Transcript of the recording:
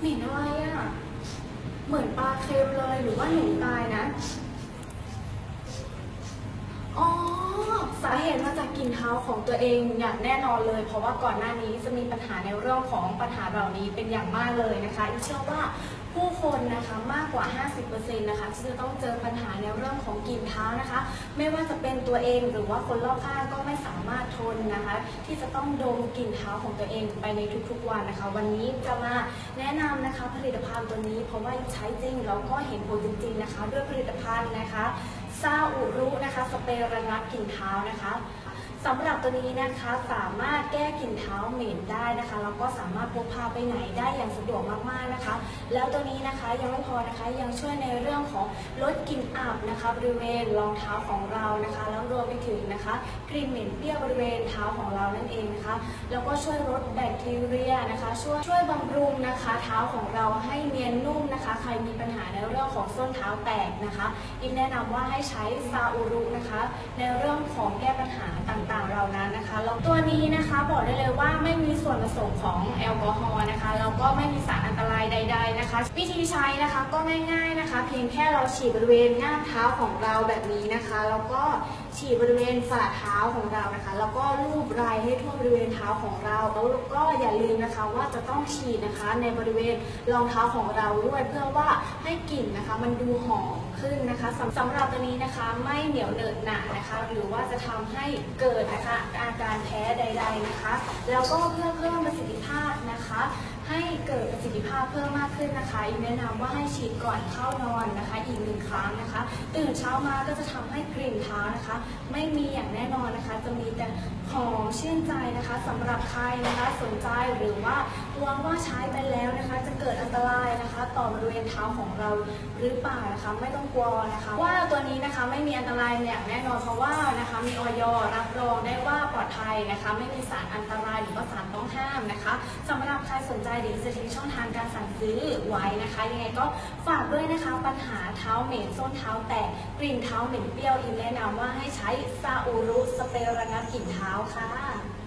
หม็นอะไรอะ่ะ เหมือนปลาเค็มเลยหรือว่าหนูตายนะ อ๋อ สา เหตุมาจากกลิ่นเท้าของตัวเองอย่างแน่นอนเลย เพราะว่าก่อนหน้านี้จะมีปัญหาในเรื่องของปัญหาเหล่านี้เป็นอย่างมากเลยนะคะอีเชื่อว่าผู้คนนะคะมากกว่า 50%นะคะที่จะต้องเจอปัญหาในเรื่องของกลิ่นเท้านะคะ ไม่ว่าจะเป็นตัวเองหรือว่าคนรอบข้างก็ไม่สามารถทนนะคะ ที่จะต้องดมกลิ่นเท้าของตัวเองไปในทุกๆวันนะคะ วันนี้จะมาแนะนำนะคะผลิตภัณฑ์ตัวนี้ เพราะว่าใช้จริงแล้วก็เห็นผลจริงๆนะคะ ด้วยผลิตภัณฑ์นะคะ ซาอุรุนะคะสเปรย์ระงับกลิ่นเท้านะคะ สำหรับตัวนี้นะคะสามารถแก้กลิ่นเท้าเหม็นได้นะคะแล้วก็สามารถพกพาไปไหนได้อย่างสะดวกมากๆนะคะ แล้วตัวนี้นะคะยังไม่พอนะคะยังช่วยในเรื่องของลดกลิ่นอับนะคะบริเวณรองเท้าของเรานะคะ แล้วรวมไปถึงนะคะกลิ่นเหม็นเปรี้ยวบริเวณเท้าของเรานั่นเองนะคะ แล้วก็ช่วยลดแบคทีเรียนะคะช่วยช่วยบำรุงนะคะเท้าของเราให้เนียนนุ่มนะคะ ใครมีปัญหาในเรื่องของส้นเท้าแตกนะคะอินแนะนำว่าให้ใช้ซาอุรุนะคะ ในเรื่องของแก้ปัญหาต่างๆ เหล่านั้นนะคะแล้วตัวนี้นะคะบอกได้เลยว่าไม่มีส่วนผสมของแอลกอฮอล์นะคะแล้วก็ไม่มีสารอันตรายใด นะคะ วิธีใช้นะคะก็ง่ายๆนะคะ เพียงแค่เราฉีดบริเวณง่ามเท้าของเราแบบนี้นะคะ แล้วก็ฉีดบริเวณฝ่าเท้าของเรานะคะ แล้วก็ลูบรายให้ทั่วบริเวณเท้าของเราแล้วก็อย่าลืมนะคะว่าจะต้องฉีดนะคะในบริเวณรองเท้าของเราด้วยเพื่อว่าให้กลิ่นนะคะ มันดูหอมขึ้นนะคะสำสำหรับตัวนี้นะคะไม่เหนียวเหนอะหนะนะคะ หรือว่าจะทำให้เกิดนะคะอาการแพ้ใด ๆนะคะ แล้วก็เพื่อเพิ่มประสิทธิภาพนะคะ ให้เกิด ธิภาพเพิ่มมากขึ้นนะคะอีกแนะนำว่าให้ฉีดก่อนเข้านอนนะคะ อีกหนึ่งครั้งนะคะ ตื่นเช้ามาก็จะทำให้กลิ่นเท้านะคะ ไม่มีอย่างแน่นอนนะคะ จะมีแต่หอมชื่นใจนะคะสำหรับใครนะคะสนใจหรือว่ากลัวว่าใช้ไปแล้วนะคะ จะเกิดอันตรายนะคะ ต่อบริเวณเท้าของเราหรือเปล่านะคะ ไม่ต้องกลัวนะคะ ว่าตัวนี้นะคะไม่มีอันตรายอย่างแน่นอนเพราะว่านะคะมีออยรับรองได้ว่า ภัยนะคะ ไม่มีสารอันตรายหรือว่าสารต้องห้ามนะคะสำหรับใครสนใจเดี๋ยวจะทิ้งช่องทางการสั่งซื้อไว้นะคะยังไงก็ฝากด้วยนะคะปัญหาเท้าเหม็นส้นเท้าแตกกลิ่นเท้าเหม็นเปรี้ยวอินแนะนำว่าให้ใช้ซาอูรุสเปรย์ระงับกลิ่นเท้าค่ะ